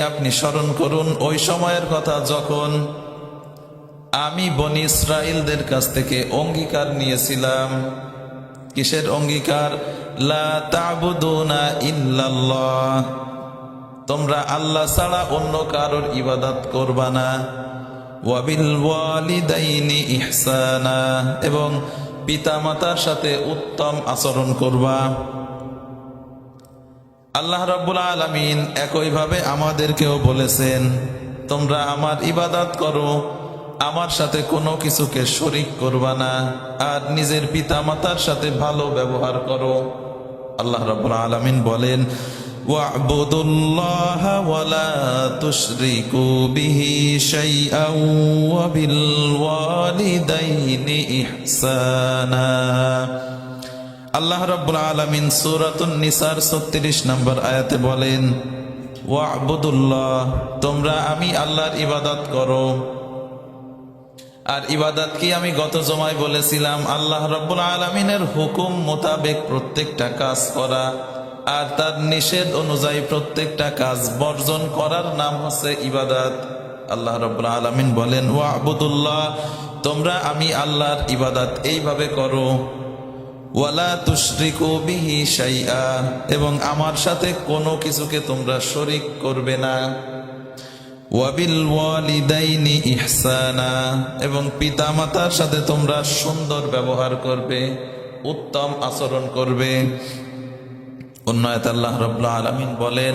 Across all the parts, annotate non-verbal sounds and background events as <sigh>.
আপনি স্মরণ করুন, ওই সময়ের কথা যখন আমি বনি ইসরায়েলদের কাছ থেকে অঙ্গীকার নিয়েছিলাম। কিসের অঙ্গীকার? তোমরা আল্লাহ ছাড়া অন্য কারোর ইবাদত করবা না। ইহসানা। এবং পিতামাতার সাথে উত্তম আচরণ করবা। আল্লাহ রাব্বুল আলামিন একইভাবে আমাদেরকেও বলেছেন তোমরা আমার ইবাদত করো আমার সাথে কোনো কিছুকে শরিক করবা না আর নিজের পিতামাতার সাথে ভালো ব্যবহার করো আল্লাহ রাব্বুল আলামিন বলেন واعبدوا الله ولا تشركوا به شيئا وبالوالدين إحسانا আল্লাহ রাব্বুল আলামিন সূরাতুন নিসার 36 নম্বর আয়াতে বলেন, ওয়াবুদুল্লাহ, তোমরা আমি আল্লাহর ইবাদত করো। আর ইবাদত কি আমি গত জমায় বলেছিলাম? আল্লাহ রাব্বুল আলামিনের হুকুম মোতাবেক প্রত্যেকটা কাজ করা, আর তার নিষেধ অনুযায়ী প্রত্যেকটা কাজ বর্জন করার নাম হচ্ছে ইবাদত। আল্লাহ রাব্বুল আলামিন বলেন ওয়া ওয়াবুদুল্লাহ, তোমরা আমি আল্লাহর ইবাদত এইভাবে করো ওয়ালা এবং আমার সাথে কোনো কিছুকে তোমরা শরিক করবে না। ওয়াবিল ইহসানা, এবং পিতামাতার সাথে তোমরা সুন্দর ব্যবহার করবে, উত্তম আচরণ করবে। অন্য আয়াত আল্লাহ রাব্বুল আলামিন বলেন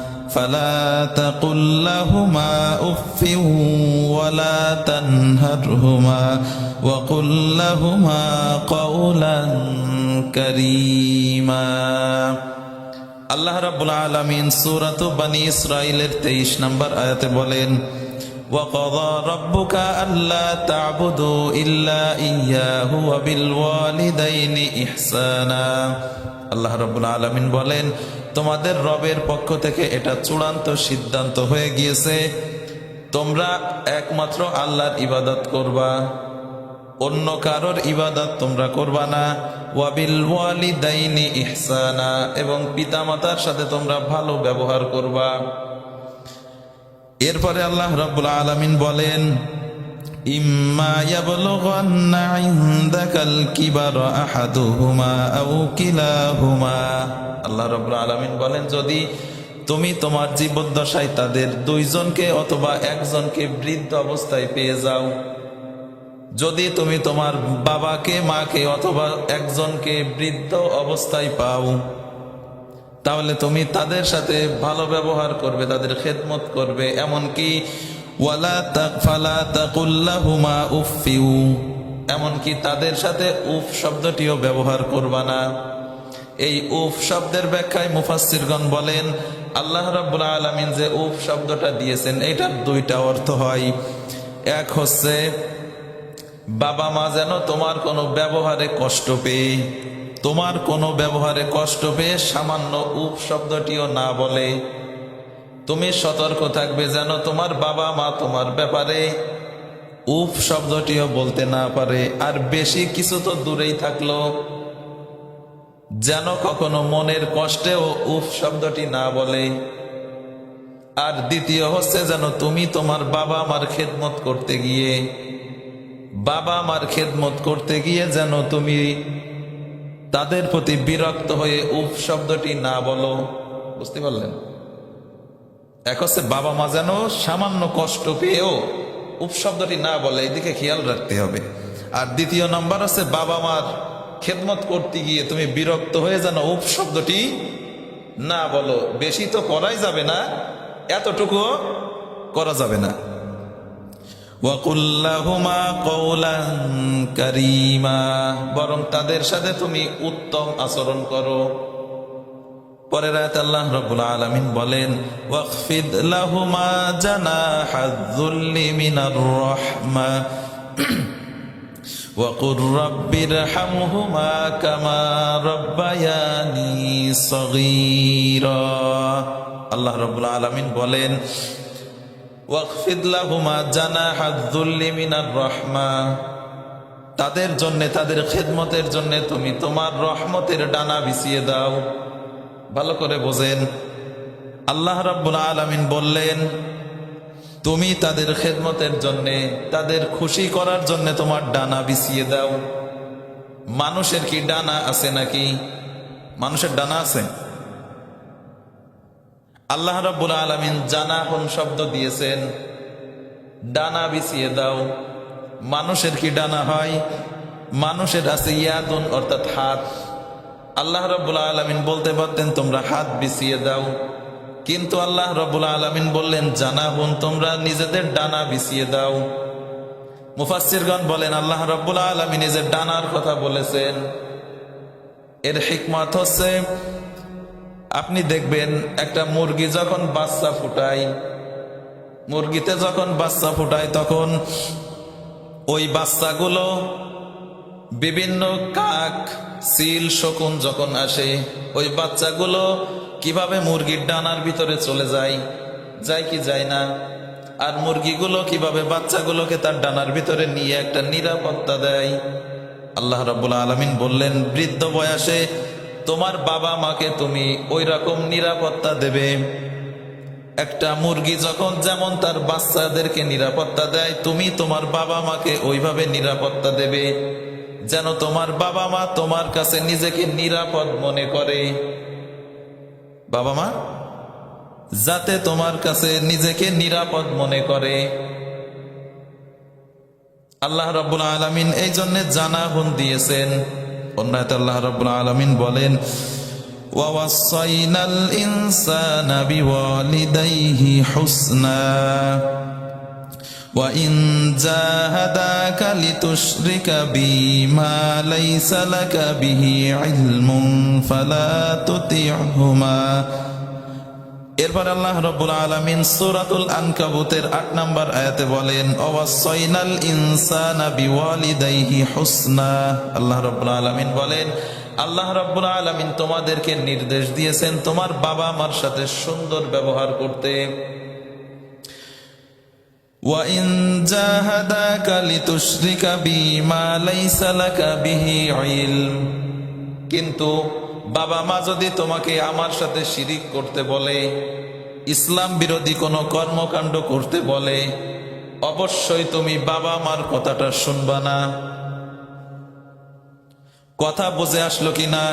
فلا تقل لهما اف ولا تنهرهما وقل لهما قولا كريما আল্লাহ রাব্বুল আলামিন সূরাতু বনি ইসরাইলের 23 নম্বর আয়াতে বলেন وقضى ربك ألا تعبدوا إلا إياه وبالوالدين إحسانا আল্লাহ রাব্বুল আলামিন বলেন তোমাদের রবের পক্ষ থেকে এটা চূড়ান্ত সিদ্ধান্ত হয়ে গিয়েছে। তোমরা একমাত্র আল্লাহর ইবাদত করবা। অন্য কারোর ইবাদত তোমরা করবা না। ওয়াবিল ওয়ালিদাইনি ইহসানা, এবং পিতামাতার সাথে তোমরা ভালো ব্যবহার করবা। এরপরে আল্লাহ রাব্বুল আলামিন বলেন ইম্মা ইয়াবলুগান্না ইনদাকাল কিবার আহাদুহুমা আও কিলাহুমা। আল্লাহ রাব্বুল আলামিন বলেন, যদি তুমি তোমার জীবদ্দশায় তাদের দুইজনকে অথবা একজনকে বৃদ্ধ অবস্থায় পেয়ে যাও। যদি তুমি তোমার বাবাকে, মাকে অথবা একজনকে বৃদ্ধ অবস্থায় পাও, তাহলে তুমি তাদের সাথে ভালো ব্যবহার করবে, তাদের খেদমত করবে। এমনকি ওয়ালা এমনকি তাদের সাথে উফ শব্দটিও ব্যবহার করবা না। এই উফ শব্দের ব্যাখ্যায় মুফাসসিরগণ বলেন, আল্লাহ রাব্বুল আলামিন যে উফ শব্দটা দিয়েছেন, এটার দুইটা অর্থ হয়। এক হচ্ছে, বাবা মা যেন তোমার কোনো ব্যবহারে কষ্ট পেয়ে, তোমার কোনো ব্যবহারে কষ্ট পেয়ে সামান্য উপ শব্দটিও না বলে। তুমি সতর্ক থাকবে যেন তোমার বাবা মা তোমার ব্যাপারে উপ শব্দটিও বলতে না পারে, আর বেশি কিছু তো দূরেই থাকল। যেন কখনো মনের কষ্টেও উফ শব্দটি না বলে। আর দ্বিতীয় হচ্ছে যেন তুমি তোমার বাবা মার খেদমত করতে গিয়ে, বাবা মার খেদমত করতে গিয়ে যেন তুমি তাদের প্রতি বিরক্ত হয়ে উফ শব্দটি না বলো। বুঝতে পারলেন? এক হচ্ছে বাবা মা যেন সামান্য কষ্ট পেয়েও উপশব্দটি না বলে, এদিকে খেয়াল রাখতে হবে। আর দ্বিতীয় নম্বর হচ্ছে বাবা মার খেদমত করতে গিয়ে তুমি বিরক্ত হয়ে যেন উপ শব্দটি না বলো। বেশি তো করাই যাবে না এতটুকু করা যাবে না। বরং তাদের সাথে তুমি উত্তম আচরণ করো। পরের আয়াত আল্লাহ রাব্বুল আলামিন বলেন ওয়াকফিদ লাহুমা জানাহায যুল্লি মিনার রাহমা وقل رب ارحمهما كما ربياني صغيرا আল্লাহ রব্বুল আলামিন বলেন ওয়াকফিদ লাহুমা জানাহাদ যুল্লি মিনার রাহমা তাদের জন্য তাদের খেদমতের জন্য তুমি তোমার রহমতের ডানা বিছিয়ে দাও ভালো করে বোঝেন। আল্লাহ রাব্বুল আলামিন বললেন, তুমি তাদের খেদমতের জন্য, তাদের খুশি করার জন্য তোমার ডানা বিছিয়ে দাও। মানুষের কি ডানা আছে নাকি? মানুষের ডানা আছে? আল্লাহ রাব্বুল আলামিন কোন শব্দ দিয়েছেন, ডানা বিছিয়ে দাও। মানুষের কি ডানা হয়? মানুষের আছে ইয়াদুন, অর্থাৎ হাত। আল্লাহ রব্বুল আলমিন বলতে পারতেন, তোমরা হাত বিছিয়ে দাও। কিন্তু আল্লাহ রব্বুল আলমিন বললেন, জানা হুন তোমরা নিজেদের ডানা বিছিয়ে দাও। মুফাসিরগণ বলেন, আল্লাহ রব্বুল আলমী নিজের ডানার কথা বলেছেন। এর হিকমত হচ্ছে, আপনি দেখবেন একটা মুরগি যখন বাচ্চা ফুটায়, মুরগিতে যখন বাচ্চা ফুটায়, তখন ওই বাচ্চাগুলো বিভিন্ন কাক, সিল, শকুন যখন আসে, ওই বাচ্চাগুলো কীভাবে মুরগির ডানার ভিতরে চলে যায় যায় কি যায় না? আর মুরগিগুলো কীভাবে বাচ্চাগুলোকে তার ডানার ভিতরে নিয়ে একটা নিরাপত্তা দেয়? আল্লাহ রাবুল আলমিন বললেন, বৃদ্ধ বয়সে তোমার বাবা মাকে তুমি ওই রকম নিরাপত্তা দেবে। একটা মুরগি যখন যেমন তার বাচ্চাদেরকে নিরাপত্তা দেয়, তুমি তোমার বাবা মাকে ওইভাবে নিরাপত্তা দেবে। যেন তোমার বাবা মা তোমার কাছে নিজেকে নিরাপদ মনে করে বাবা মা যাতে তোমার কাছে নিজেকে নিরাপদ মনে করে আল্লাহ রব্বুল আলমিন এই জন্য জানা হুন দিয়েছেন অন্যায় আল্লাহ রব্বুল আলমিন বলেন ووصينا الإنسان بوالديه حسنا وإن جاهداك لتشرك بي ما ليس لك به علم فلا تطيعهما এরপর আল্লাহ রব্বুল আলামিন সূরাতুল আনকাবুতের 8 নম্বর আয়াতে বলেন ওয়াসাইনাল ইনসানা বিওয়ালিদাইহি হুসনা আল্লাহ রব্বুল আলামিন বলেন আল্লাহ রব্বুল আলামিন তোমাদেরকে নির্দেশ দিয়েছেন তোমার বাবা মার সাথে সুন্দর ব্যবহার করতে وَإِن جَاهَدَاكَ لِتُشْرِكَ بِي مَا لَيْسَ لَكَ بِهِ عِلْمٌ কিন্তু বাবা মা যদি তোমাকে আমার সাথে শিরিক করতে বলে ইসলাম বিরোধী কোনো কর্মকাণ্ড করতে বলে অবশ্যই তুমি বাবা মার কথাটা শুনবা না কথা বুঝে আসলো কি না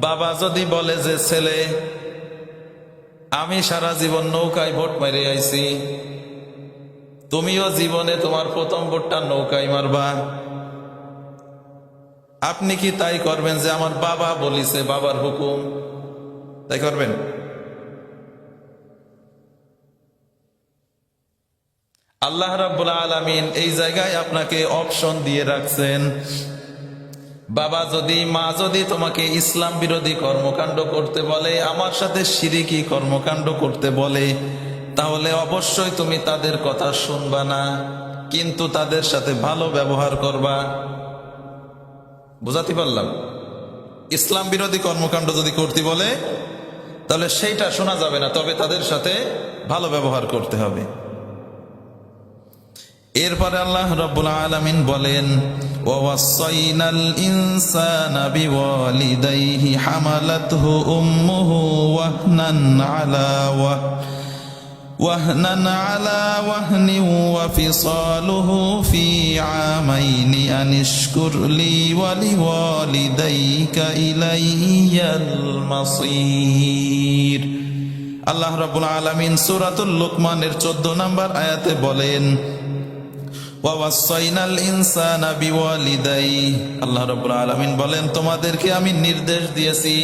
বাবা যদি বলে যে ছেলে আমি সারা জীবন নৌকায় ভোট মেরে আইছি তুমিও জীবনে তোমার প্রথম ভোটটা নৌকায় মারবা। আপনি কি তাই করবেন যে আমার বাবা বলিছে, বাবার হুকুম? তাই করবেন? আল্লাহ রাব্বুল আলামিন এই জায়গায় আপনাকে অপশন দিয়ে রাখছেন। বাবা যদি, মা যদি তোমাকে ইসলাম বিরোধী কর্মকাণ্ড করতে বলে, আমার সাথে সিরিকি কর্মকাণ্ড করতে বলে তাহলে অবশ্যই তুমি তাদের কথা শুনবা না, কিন্তু তাদের সাথে ভালো ব্যবহার করবা। বুঝাতে পারলাম? ইসলাম বিরোধী কর্মকাণ্ড যদি করতে বলে, তাহলে সেইটা শোনা যাবে না, তবে তাদের সাথে ভালো ব্যবহার করতে হবে। এরপরে আল্লাহ রব্বুল আলামিন বলেন আলা ওয়াহ وهنا على وهن وفصاله في عامين أن اشكر لي ولوالديك إلي المصير আল্লাহ রাব্বুল আলামিন সূরাতুল লুকমানের 14 নম্বর আয়াতে বলেন ওয়াসাইনাল ইনসানা বিওয়ালিদাই আল্লাহ রাব্বুল আলামিন বলেন তোমাদেরকে আমি নির্দেশ দিয়েছি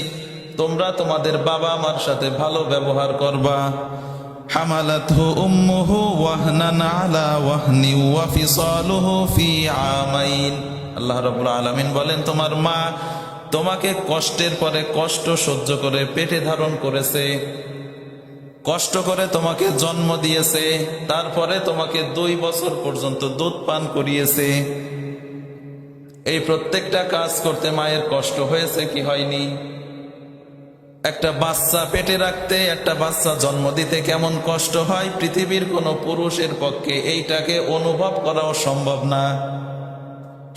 তোমরা তোমাদের বাবা মার সাথে ভালো ব্যবহার করবা উম্মুহু ওয়াহনান আলা ওয়াহনি ওয়া ফিসালুহু ফি আমাইন আল্লাহ রাব্বুল আলামিন বলেন, তোমার মা তোমাকে কষ্টের পরে কষ্ট সহ্য করে পেটে ধারণ করেছে, কষ্ট করে তোমাকে জন্ম দিয়েছে, তারপরে তোমাকে দুই বছর পর্যন্ত দুধ পান করিয়েছে। এই প্রত্যেকটা কাজ করতে মায়ের কষ্ট হয়েছে কি হয়নি? একটা বাচ্চা পেটে রাখতে, একটা বাচ্চা জন্ম দিতে কেমন কষ্ট হয়? পৃথিবীর কোনো পুরুষের পক্ষে এইটাকে অনুভব করাও সম্ভব না।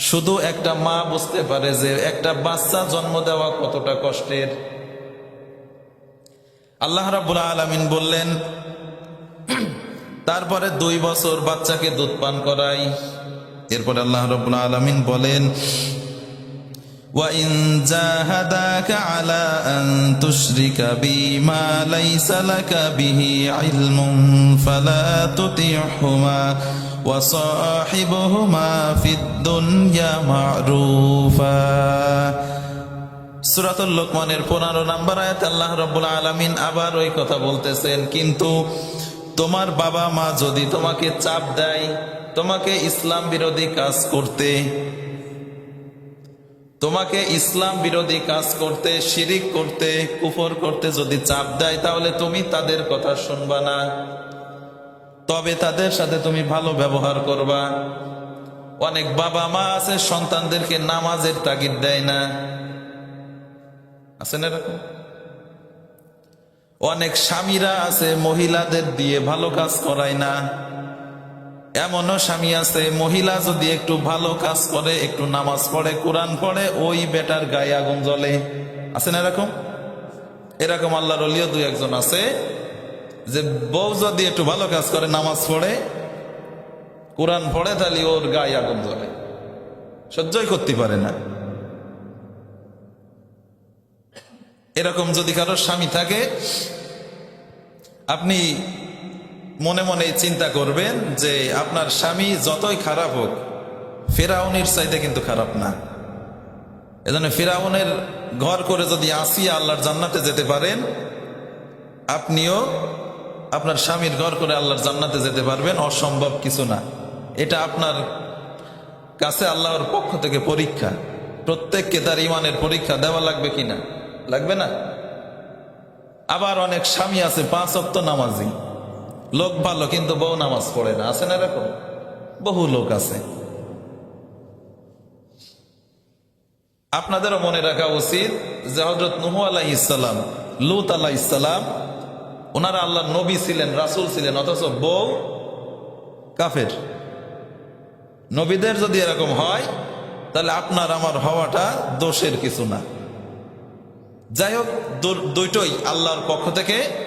শুধু একটা মা বুঝতে পারে যে একটা বাচ্চা জন্ম দেওয়া কতটা কষ্টের। আল্লাহ রাবুল আলমিন বললেন, তারপরে দুই বছর বাচ্চাকে দুধ পান করাই। এরপরে আল্লাহ রবুল আলমিন বলেন وإن جاهداك على أن تشرك بي ما ليس لك به علم فلا تطيعهما وصاحبهما في الدنيا معروفا সুরাতুল লোকমানের পনেরো নাম্বার আয়াত আল্লাহ রব্বুল আলমিন আবার ওই কথা বলতেছেন কিন্তু তোমার বাবা মা যদি তোমাকে চাপ দেয় তোমাকে ইসলাম বিরোধী কাজ করতে তোমাকে ইসলাম বিরোধী কাজ করতে, শিরিক করতে, কুফর করতে যদি চাপ দেয়, তাহলে তুমি তাদের কথা শুনবা না। তবে তাদের সাথে তুমি ভালো ব্যবহার করবা। অনেক বাবা মা আছে, সন্তানদেরকে নামাজের তাগিদ দেয় না। আছেন এরকম? অনেক স্বামীরা আছে, মহিলাদের দিয়ে ভালো কাজ করায় না। এমনও স্বামী আছে, মহিলা যদি একটু ভালো কাজ করে, একটু নামাজ পড়ে, কোরআন পড়ে, ওই বেটার গায়ে আগুন জ্বলে। আছেন এরকম? এরকম আল্লাহর অলিও দুই একজন আছে, যে বউ যদি একটু ভালো কাজ করে, নামাজ পড়ে, কোরআন পড়ে, তাহলে ওর গায়ে আগুন জ্বলে। সহ্যই করতে পারে না। এরকম যদি কারোর স্বামী থাকে, আপনি মনে মনে চিন্তা করবেন যে আপনার স্বামী যতই খারাপ হোক, ফেরাউনের চাইতে কিন্তু খারাপ না। এজন্য ফেরাউনের ঘর করে যদি আসিয়া আল্লাহর জান্নাতে যেতে পারেন, আপনিও আপনার স্বামীর ঘর করে আল্লাহর জান্নাতে যেতে পারবেন, অসম্ভব কিছু না। এটা আপনার কাছে আল্লাহর পক্ষ থেকে পরীক্ষা। প্রত্যেককে তার ইমানের পরীক্ষা দেওয়া লাগবে কিনা? লাগবে না? আবার অনেক স্বামী আছে, পাঁচ অক্ত নামাজি। লোক ভালো কিন্তু বউ নামাজ পড়ে না। আছে না এরকম? বহু লোক আছে। আপনাদেরও মনে রাখা উচিত যে হজরত নুহু আলাহ ইসালাম লুত আল্লাহ ইসালাম ওনারা আল্লাহ নবী ছিলেন, রাসুল ছিলেন, অথচ বউ কাফের। নবীদের যদি এরকম হয়, তাহলে আপনার আমার হওয়াটা দোষের কিছু না। যাই হোক দুইটাই আল্লাহর পক্ষ থেকে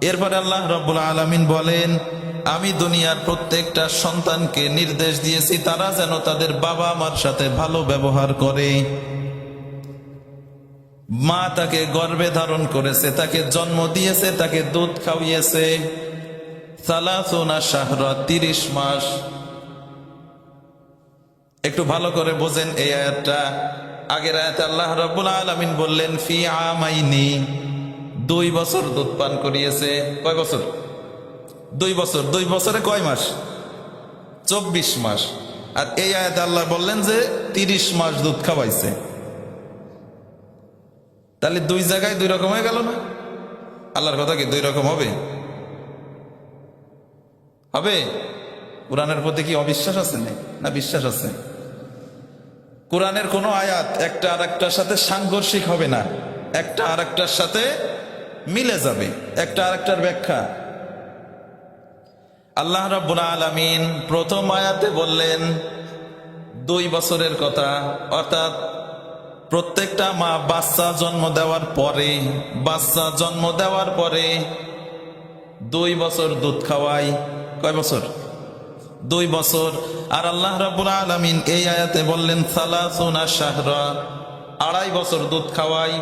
এরপরে আল্লাহ রব্বুল আলামিন বলেন, আমি দুনিয়ার প্রত্যেকটা সন্তানকে নির্দেশ দিয়েছি, তারা যেন তাদের বাবা মার সাথে ভালো ব্যবহার করে। মা তাকে গর্ভে ধারণ করেছে, তাকে জন্ম দিয়েছে, তাকে দুধ খাওয়িয়েছে। সালাসোনা শাহরা, তিরিশ মাস। একটু ভালো করে বোঝেন এই আয়াতটা। আগের আয়াতে আল্লাহ রাব্বুল আলামিন বললেন, ফি আমাইনি দুই বছর দুধ পান করিয়েছে। কয় বছর? দুই বছর। দুই বছরে কয় মাস? চব্বিশ মাস। আর এই আয়াত আল্লাহ বললেন যে, তিরিশ মাস দুধ খাওয়াইছে। তাহলে দুই জায়গায় দুই রকম হয়ে গেল না? আল্লাহর কথা কি দুই রকম হবে? হবে? কোরআনের প্রতি কি অবিশ্বাস আছে না, বিশ্বাস আছে। কোরআনের কোনো আয়াত একটা আর একটার সাথে সাংঘর্ষিক হবে না। একটা আর একটার সাথে মিলে যাবে। একটা আরেকটার ব্যাখ্যা। আল্লাহ রাব্বুল আলামিন প্রথম আয়াতে বললেন, দুই বছরের কথা, অর্থাৎ প্রত্যেকটা মা বাচ্চা জন্ম দেওয়ার পরে, বাচ্চা জন্ম দেওয়ার পরে দুই বছর দুধ খাওয়ায় কয় বছর? দুই বছর। আর আল্লাহ রাব্বুল আলামিন এই আয়াতে বললেন, সালাসুনা শাহরা, আড়াই বছর দুধ খাওয়াই।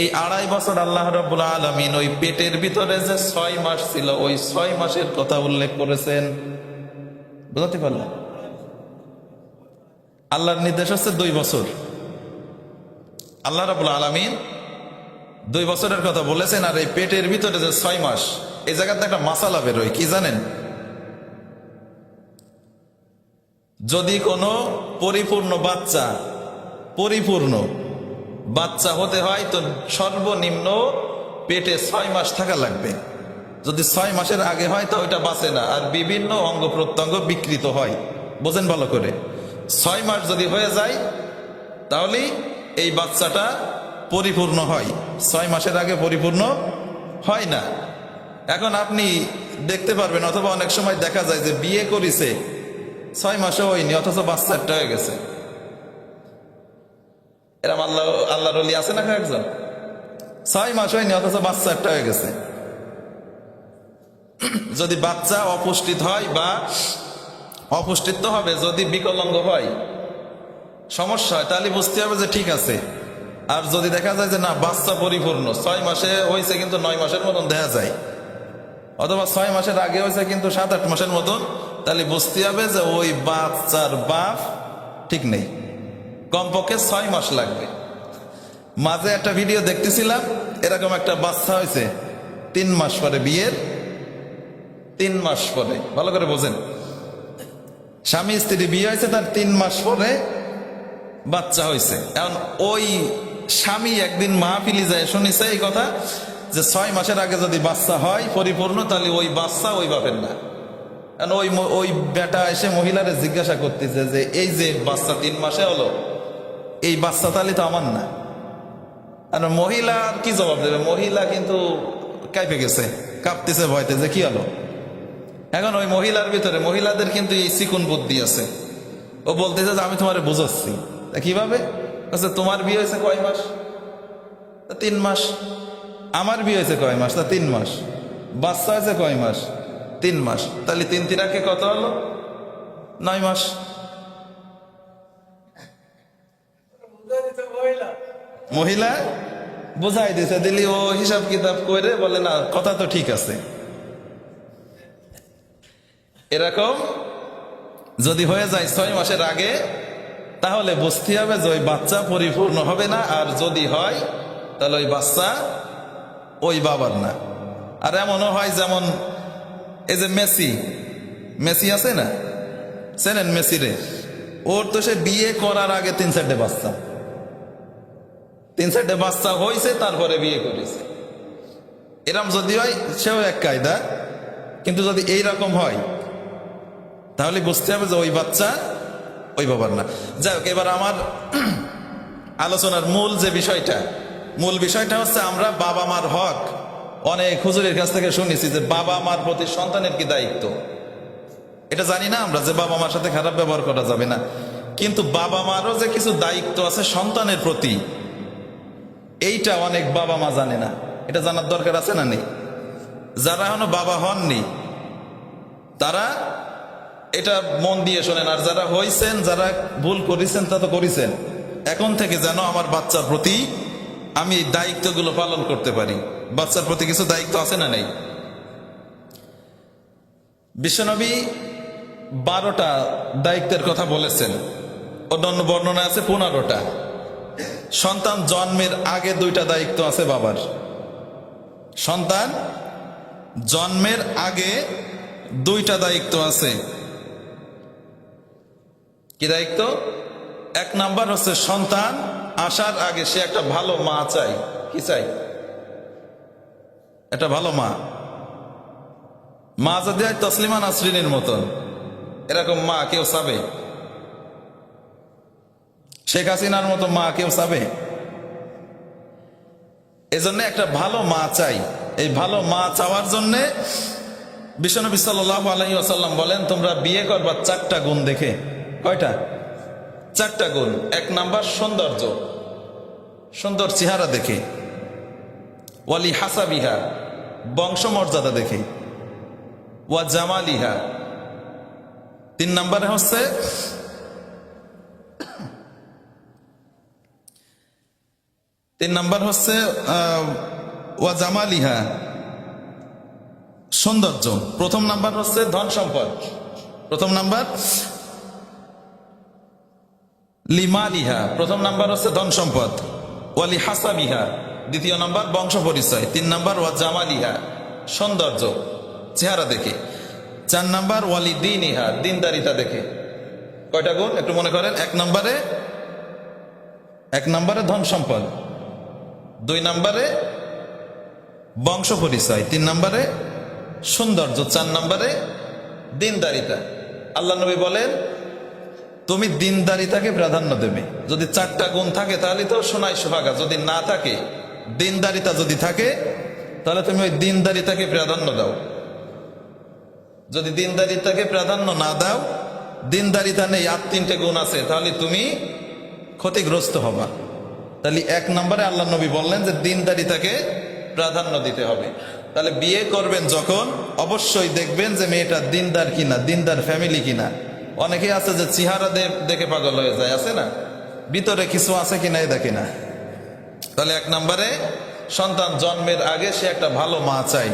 এই আড়াই বছর আল্লাহ রাব্বুল আলামিন ওই পেটের ভিতরে যে ছয় মাস ছিল, ওই ছয় মাসের কথা উল্লেখ করেছেন। বুঝতে পারলেন? আল্লাহর নির্দেশ হচ্ছে দুই বছর। আল্লাহ রাবুল আলমিন দুই বছরের কথা বলেছেন, আর এই পেটের ভিতরে যে ছয় মাস, এই জায়গাতে একটা মাসালা বেরোয়, কি জানেন? যদি কোনো পরিপূর্ণ বাচ্চা, পরিপূর্ণ বাচ্চা হতে হয় তো সর্বনিম্ন পেটে ছয় মাস থাকা লাগবে। যদি ছয় মাসের আগে হয় তো ওইটা বাঁচে না। আর বিভিন্ন অঙ্গ প্রত্যঙ্গ বিকৃত হয়। বোঝেন ভালো করে। ছয় মাস যদি হয়ে যায়, তাহলেই এই বাচ্চাটা পরিপূর্ণ হয়। ছয় মাসের আগে পরিপূর্ণ হয় না। এখন আপনি দেখতে পারবেন, অথবা অনেক সময় দেখা যায় যে বিয়ে করেছে, ছয় মাসে হয়নি, অথচ বাচ্চা একটা হয়ে গেছে। এরম আল্লাহ, আল্লাহর অলি আছে না একজন ছয় মাস হয়নি, অথচ বাচ্চা একটা হয়ে গেছে। যদি বাচ্চা অপুষ্টিত হয় বা অপুষ্টিত তো হবে, যদি বিকলাঙ্গ হয়, সমস্যা হয়, তাহলে বুঝতে হবে যে ঠিক আছে। আর যদি দেখা যায় যে না, বাচ্চা পরিপূর্ণ, ছয় মাসে হয়েছে কিন্তু নয় মাসের মতন দেখা যায়। অথবা ছয় মাসের আগে হয়েছে কিন্তু সাত আট মাসের মতন, তাহলে বুঝতে হবে যে ওই বাচ্চার বাপ ঠিক নেই। কমপক্ষে ছয় মাস লাগবে। মাঝে একটা ভিডিও দেখতেছিলাম, এরকম একটা বাচ্চা হয়েছে, তিন মাস পরে বিয়ের, তিন মাস পরে, ভালো করে বোঝেন। স্বামী স্ত্রী বিয়ে হয়েছে, তার তিন মাস পরে বাচ্চা হয়েছে। এখন ওই স্বামী একদিন মাহফিলি যায়, শুনিছে এই কথা, যে ছয় মাসের আগে যদি বাচ্চা হয় পরিপূর্ণ, তাহলে ওই বাচ্চা ওই বাপের না। ওই ওই বেটা এসে মহিলারে জিজ্ঞাসা করতেছে যে, এই যে বাচ্চা তিন মাসে হলো এই বাচ্চা তাহলে তো আমার না। আর মহিলা কি জবাব দেবে? মহিলা কিন্তু কাইপে গেছে কাঁপতেছে ভয়তে যে কি হলো? এখন ওই মহিলার ভিতরে মহিলাদের কিন্তু এই চিকুন বুদ্ধি আছে। ও বলতেছে যে আমি তোমারে বুঝাচ্ছি। কীভাবে? বলছে, তোমার বিয়ে হয়েছে কয় মাস? তিন মাস। আমার বিয়ে হয়েছে কয় মাস? তা তিন মাস। বাচ্চা হয়েছে কয় মাস? তিন মাস। তাহলে তিন তিনাকে কত হলো? নয় মাস। মহিলা বোঝাই দিছে, দিলি ও হিসাব কিতাব করে বলে, না, কথা তো ঠিক আছে। এরকম যদি হয়ে যায় ছয় মাসের আগে, তাহলে বুঝতে হবে যে ওই বাচ্চা পরিপূর্ণ হবে না, আর যদি হয়, তাহলে ওই বাচ্চা ওই বাবার না। আর এমনও হয় যেমন এই যে মেসি মেসি আছে না? চেনেন মেসিরে? ওর তো সে বিয়ে করার আগে তিন চারটে বাচ্চা। তিন চারটে বাচ্চা হয়েছে তারপরে বিয়ে করেছে। এরম যদি হয়, সেও এক কায়দা। কিন্তু যদি এই রকম হয়, তাহলে বুঝতে হবে যে ওই বাচ্চা ওই বাবার না। যাই হোক, এবার আমার <clears throat> আলোচনার মূল যে বিষয়টা, মূল বিষয়টা হচ্ছে আমরা বাবা মার হক। অনেক হুজুরের কাছ থেকে শুনেছি যে বাবা মার প্রতি সন্তানের কি দায়িত্ব? এটা জানি না আমরা, যে বাবা মার সাথে খারাপ ব্যবহার করা যাবে না। কিন্তু বাবা মারও যে কিছু দায়িত্ব আছে সন্তানের প্রতি এইটা অনেক বাবা মা জানে না। এটা জানার দরকার আছে না নেই? যারা এখনও বাবা হননি, তারা এটা মন দিয়ে শোনেন, আর যারা হয়েছেন যারা ভুল করেছেন, তা তো করেছেন। এখন থেকে যেন আমার বাচ্চার প্রতি আমি এই দায়িত্বগুলো পালন করতে পারি। বাচ্চার প্রতি কিছু দায়িত্ব আছে না নেই? বিশ্বনবী বারোটা দায়িত্বের কথা বলেছেন। অন্যান্য বর্ণনা আছে পনেরোটা। সন্তান জন্মের আগে দুইটা দায়িত্ব আছে বাবার। সন্তান জন্মের আগে দুইটা দায়িত্ব আছে। কি দায়িত্ব? এক নাম্বার হচ্ছে সন্তান আসার আগে সে একটা ভালো মা চাই কি চাই একটা ভালো মা। মা যদি হয় তসলিমা নাসরিনের মতন। এরকম মা কেউ চাবে? শেখ হাসিনার মতো মা কেউ চাবে? এজন্য একটা ভালো মা চাই। এই ভালো মা চাওয়ার জন্যে বিশ্বনবী সাল্লাহ আলহি আসাল্লাম বলেন, তোমরা বিয়ে করবা চারটা গুণ দেখে। কয়টা? চারটা গুণ। এক নাম্বার, সৌন্দর্য। সুন্দর চেহারা দেখে। ওয়ালি হাসাবিহা, বংশমর্যাদা দেখে। ওয়া জামালিহা। তিন নম্বরে হচ্ছে তিন নাম্বার হচ্ছে ওয়া জামালিহা সৌন্দর্য। প্রথম নাম্বার হচ্ছে ধন সম্পদ। প্রথম নাম্বার, লিমালিহা, প্রথম নাম্বার হচ্ছে ধন সম্পদ। ওয়ালি হাসাবিহা দ্বিতীয় নাম্বার বংশ পরিচয়। তিন নাম্বার ওয়া জামালিহা সৌন্দর্য, চেহারা দেখে। চার নাম্বার ওয়ালি দিন ইহা দিনদারিতা দেখে। কয়টা গুণ? একটু মনে করেন। এক নম্বরে এক নম্বরে ধন সম্পদ। দুই নম্বরে বংশ পরিচয়, তিন নম্বরে সৌন্দর্য, চার নম্বরে দিনদারিতা। আল্লাহ নবী বলেন, তুমি দিনদারিতাকে প্রাধান্য দেবে। যদি চারটা গুণ থাকে তাহলে তো সোনাই সোহাগা, যদি না থাকে, দিনদারিতা যদি থাকে, তাহলে তুমি ওই দিনদারিতাকে প্রাধান্য দাও। যদি দিনদারিতাকে প্রাধান্য না দাও, দিনদারিতা নেই, আর তিনটে গুণ আছে, তাহলে তুমি ক্ষতিগ্রস্ত হবা। তাহলে এক নম্বরে আল্লাহ নবী বললেন যে দিনদারিতাকে প্রাধান্য দিতে হবে। তাহলে বিয়ে করবেন যখন, অবশ্যই দেখবেন যে মেয়েটা দিনদার কিনা, দিনদার ফ্যামিলি কিনা। অনেকেই আছে যে চেহারা দেখে পাগল হয়ে যায়, আছে না? ভিতরে কিছু আছে কিনা এ দেখে না। তাহলে এক নম্বরে, সন্তান জন্মের আগে সে একটা ভালো মা চাই।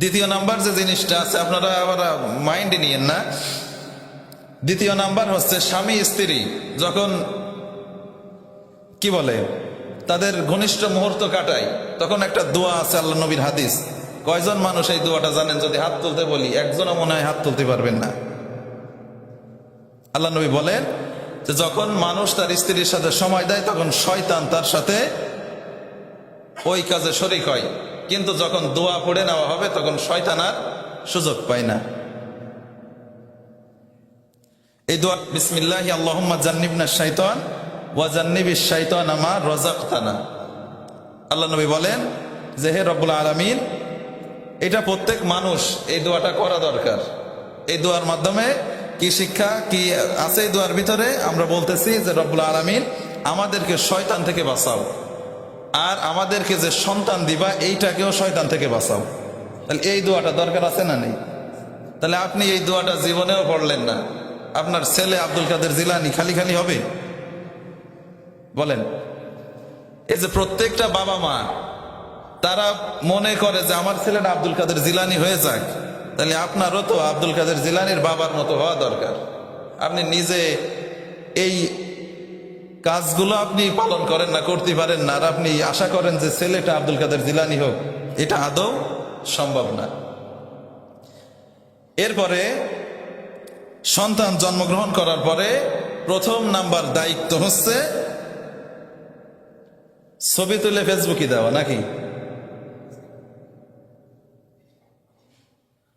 দ্বিতীয় নাম্বার যে জিনিসটা আছে, আপনারা আবার মাইন্ডে নিয়েন না। দ্বিতীয় নাম্বার হচ্ছে স্বামী স্ত্রী, যখন কি বলে? তাদের ঘনিষ্ঠ মুহূর্ত কাটায় তখন একটা দোয়া আছে আল্লাহ নবীর হাদিস। কয়জন মানুষ এই দোয়াটা জানেন? যদি হাত তুলতে বলি, একজনও মনে হয় হাত তুলতে পারবেন না। আল্লাহ নবী বলেন যে, যখন মানুষ তার স্ত্রীর সাথে সময় দেয়, তখন শয়তান তার সাথে ওই কাজে শরিক হয়। কিন্তু যখন দোয়া পড়ে নেওয়া হবে, তখন শয়তান আর সুযোগ পায় না। এই দোয়া, বিসমিল্লাহ আল্লাহুম্মা জান্নিবনা শাইতান। ওয়া জান্নিবিশ শাইতান আমার রাযাকতানা। আল্লাহ নবী বলেন যে, হে রব্বুল আলামিন, এটা প্রত্যেক মানুষ এই দোয়াটা করা দরকার। এই দোয়ার মাধ্যমে কি শিক্ষা, কি আছে এই দোয়ার ভিতরে? আমরা বলতেছি যে, রব্বুল আলামিন, আমাদেরকে শয়তান থেকে বাঁচাও। আর আমাদেরকে যে সন্তান দিবা, এইটাকেও শয়তান থেকে বাঁচাও। তাহলে এই দোয়াটা দরকার আছে না নেই? তাহলে আপনি এই দোয়াটা জীবনেও পড়লেন না। আপনার ছেলে আব্দুল কাদের জিলানি খালি খালি হবে? বলেন, এই যে প্রত্যেকটা বাবা মা, তারা মনে করে যে আমার ছেলেটা আব্দুল কাদের জিলানি হয়ে যাক, তাহলে আপনারও তো আব্দুল কাদের জিলানির বাবার মতো হওয়া দরকার। আপনি নিজে এই কাজগুলো আপনি পালন করেন না, করতে পারেন না, আর আপনি আশা করেন যে ছেলেটা আব্দুল কাদের জিলানি হোক, এটা আদৌ সম্ভব না। এরপরে সন্তান জন্মগ্রহণ করার পরে প্রথম নাম্বার দায়িত্ব হচ্ছে ছবি তুলে ফেসবুকে দেওয়া নাকি?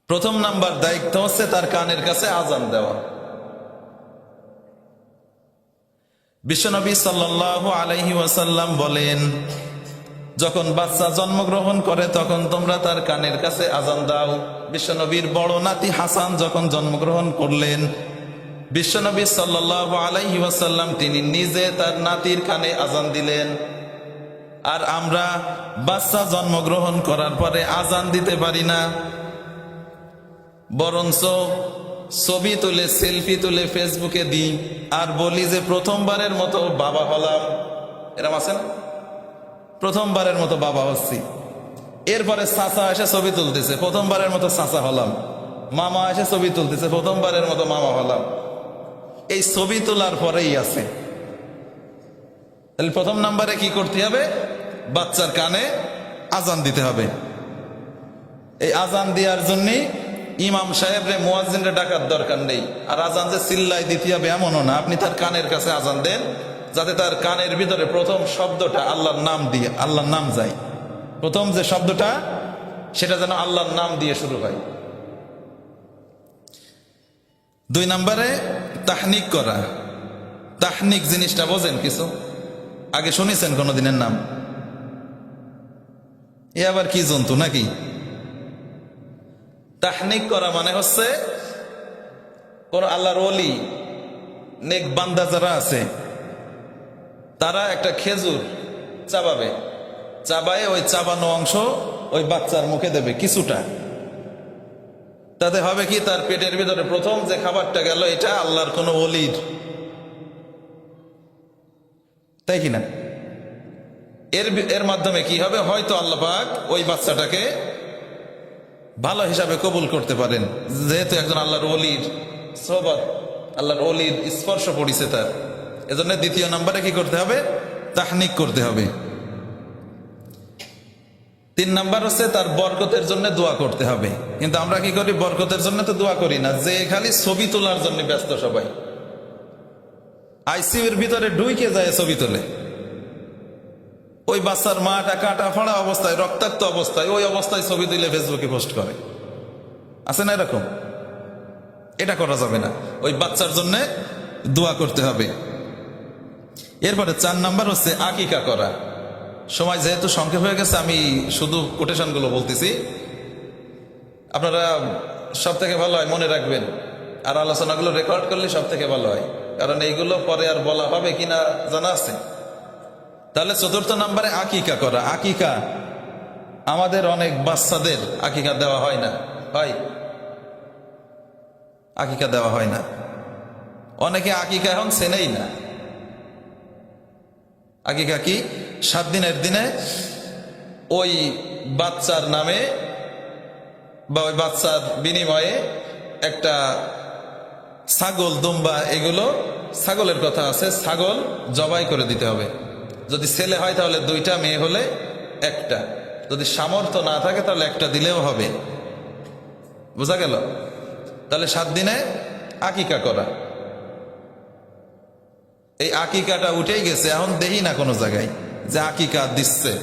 প্রথম নাম্বার দায়িত্ব হচ্ছে তার কানের কাছে আজান দেওয়া। বিশ্বনবী সাল্লাহ আলাইহি ওয়াসাল্লাম বলেন, যখন বাচ্চা জন্মগ্রহণ করে, তখন তোমরা তার কানের কাছে আজান দাও। বিশ্বনবীর বড় নাতি হাসান যখন জন্মগ্রহণ করলেন, বিশ্বনবী সাল্লাহ আলাইহি ওয়াসাল্লাম তিনি নিজে তার নাতির কানে আজান দিলেন। আর আমরা বাচ্চা জন্মগ্রহণ করার পরে আজান দিতে পারি না। বরঞ্চ ছবি তুলে, সেলফি তুলে ফেসবুকে দিই আর বলি যে, প্রথমবারের মতো বাবা হলাম। এরম আছে না? প্রথমবারের মতো বাবা হচ্ছি। এরপরে চাচা এসে ছবি তুলতেছে, প্রথমবারের মতো চাচা হলাম। মামা এসে ছবি তুলতেছে, প্রথমবারের মতো মামা হলাম। এই ছবি তোলার পরেই আছে। তাহলে প্রথম নাম্বারে কি করতে হবে? বাচ্চার কানে আজান দিতে হবে। এই আজান দেওয়ার জন্যে ইমাম সাহেব সাহেবরে মোয়াজিনরে ডাকার দরকার নেই। আর আজান যে চিল্লাই দিতে হবে এমনও না। আপনি তার কানের কাছে আজান দেন, যাতে তার কানের ভিতরে প্রথম শব্দটা আল্লাহর নাম দিয়ে, আল্লাহর নাম যায়। প্রথম যে শব্দটা, সেটা যেন আল্লাহর নাম দিয়ে শুরু হয়। দুই নম্বরে তাহনিক করা। তাহনিক জিনিসটা বোঝেন কিছু? আগে শুনেছেন কোনোদিনের নাম? এ আবার কি জন্তু নাকি? তাহনিক করা মানে হচ্ছে, কোন আল্লাহর অলি নেক বান্দা যারা আছে, তারা একটা খেজুর চাবাবে। চাবায়ে ওই চাবানো অংশ ওই বাচ্চার মুখে দেবে কিছুটা। তাতে হবে কি, তার পেটের ভিতরে প্রথম যে খাবারটা গেল, এটা আল্লাহর কোনো অলির তাই কিনা এর এর মাধ্যমে কি হবে? হয়তো আল্লাহ পাক ওই বাচ্চাটাকে ভালো হিসাবে কবুল করতে পারেন। যেহেতু একজন আল্লাহর অলির সোহবত আল্লাহর অলির স্পর্শ পড়িছে তার। এজন্য দ্বিতীয় নাম্বারে কি করতে হবে? তাহনিক করতে হবে। তিন নাম্বার হচ্ছে তার বরকতের জন্য দোয়া করতে হবে। কিন্তু আমরা কি করি? বরকতের জন্য তো দোয়া করি না। যে খালি ছবি তোলার জন্য ব্যস্ত সবাই। আইসিউর ভিতরে ঢুইকে যায় ছবি তোলে। ওই বাচ্চার মাটা কাটা ফাড়া অবস্থায়, রক্তাক্ত অবস্থায়, ওই অবস্থায় ছবি দিলে ফেসবুকে পোস্ট করে। আছে না এরকম? এটা করা যাবে না। ওই বাচ্চার জন্য দোয়া করতে হবে। এরপরে চার নাম্বার হচ্ছে আকিকা করা। সময় যেহেতু সংক্ষেপ হয়ে গেছে, আমি শুধু কোটেশনগুলো বলতেছি। আপনারা সব থেকে ভালো হয় মনে রাখবেন, আর আলোচনাগুলো রেকর্ড করলে সব থেকে ভালো হয়। কারণ এইগুলো পরে আর বলা হবে কিনা জানা আছে? তাহলে চতুর্থ নাম্বারে আকিকা করা। আকিকা, আমাদের অনেক বাচ্চাদের আকিকা দেওয়া হয় না। হয় আকিকা দেওয়া হয় না। অনেকে আকিকা এখন চেনেই না। আকিকা কি? সাত দিনের দিনে ওই বাচ্চার নামে বা ওই বাচ্চার বিনিময়ে একটা ছাগল, দুম্বা, এগুলো ছাগলের কথা আছে। ছাগল জবাই করে দিতে হবে। যদি ছেলে হয় তাহলে দুইটা, মেয়ে হলে একটা। যদি সামর্থ্য না থাকে তাহলে একটা দিলেও হবে। বোঝা গেল? তাহলে সাত দিনে আকিকা করা। এই আকিকাটা উঠেই গেছে, এখন দেখি না কোনো জায়গায়, যে আকিকা দিচ্ছে।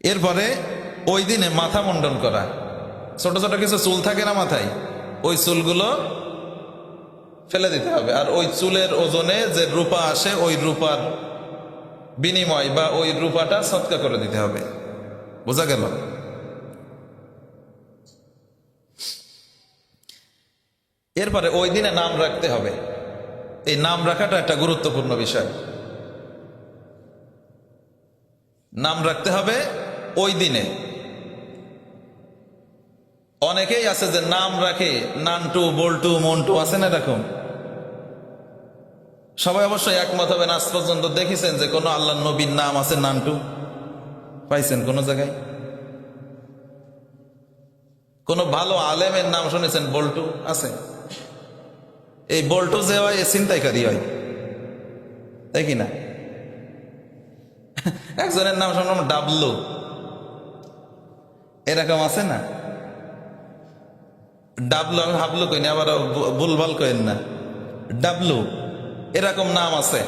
এরপরে ওই দিনে মাথা মুন্ডন করা। ছোট ছোট কিছু চুল থাকে না মাথায়? ওই চুলগুলো ফেলে দিতে হবে। আর ওই চুলের ওজনে যে রূপা আসে, ওই রূপার বিনিময় বা ওই রূপাটা সৎকা করে দিতে হবে। বোঝা গেল? এরপরে ওই দিনে নাম রাখতে হবে। এই নাম রাখাটা একটা গুরুত্বপূর্ণ বিষয়। নাম রাখতে হবে ওই দিনে। অনেকেই আছে যে নাম রাখে, নানটু, বল্টু, মন্টু, আছে না এরকম? সবাই অবশ্যই একমত হবেন আজ পর্যন্ত দেখেছেন যে কোনো আল্লাহ নবীর নাম আছে নানটু? পাইছেন কোন জায়গায়? কোন ভালো আলেমের নাম শুনেছেন বল্টু? আছে। এই বল্টু যে হয়, এ চিন্তাইকারী হয়। তাই কি না? একজনের নাম শুনলাম, ডাবলু। এরকম আছে না? ডাবলু আমি হাবলু কইনি আবার ভুলভাল কইন না। ডাবলু, এরকম নাম আছে।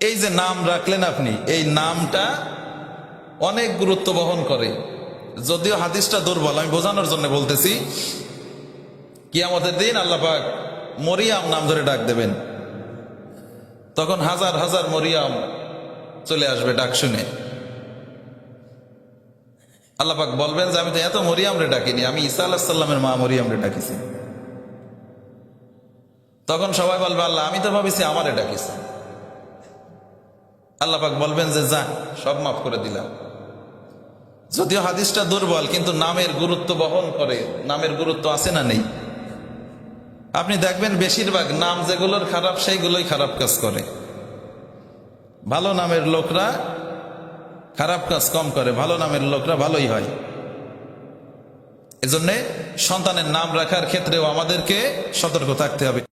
এই যে নাম রাখলেন আপনি, এই নামটা অনেক গুরুত্ব বহন করে। যদিও হাদিসটা দুর্বল, আমি বোঝানোর জন্য বলতেছি, কিয়ামতের দিন আল্লাপাক মরিয়াম নাম ধরে ডাক দেবেন। তখন হাজার হাজার মরিয়াম চলে আসবে ডাক শুনে। আল্লাপাক বলবেন যে আমি তো এত মরিয়াম রে ডাকিনি, আমি ঈসা আল্লাহ সাল্লামের মা মরিয়াম রে ডাকিছি। তখন সবাই বলবে, আল্লাহ, আমি তো ভাবিছি আমারে ডাকিছি। আল্লাপাক বলবেন যে, যা, সব মাফ করে দিলাম। যদিও হাদিসটা দুর্বল, কিন্তু নামের গুরুত্ব বহন করে, নামের গুরুত্ব আছে না নেই। আপনি দেখবেন বেশিরভাগ নাম যেগুলোর খারাপ, সেইগুলোই খারাপ কাজ করে। ভালো নামের লোকরা খারাপ কাজ কম করে, ভালো নামের লোকরা ভালোই হয়। এজন্যে সন্তানের নাম রাখার ক্ষেত্রেও আমাদেরকে সতর্ক থাকতে হবে।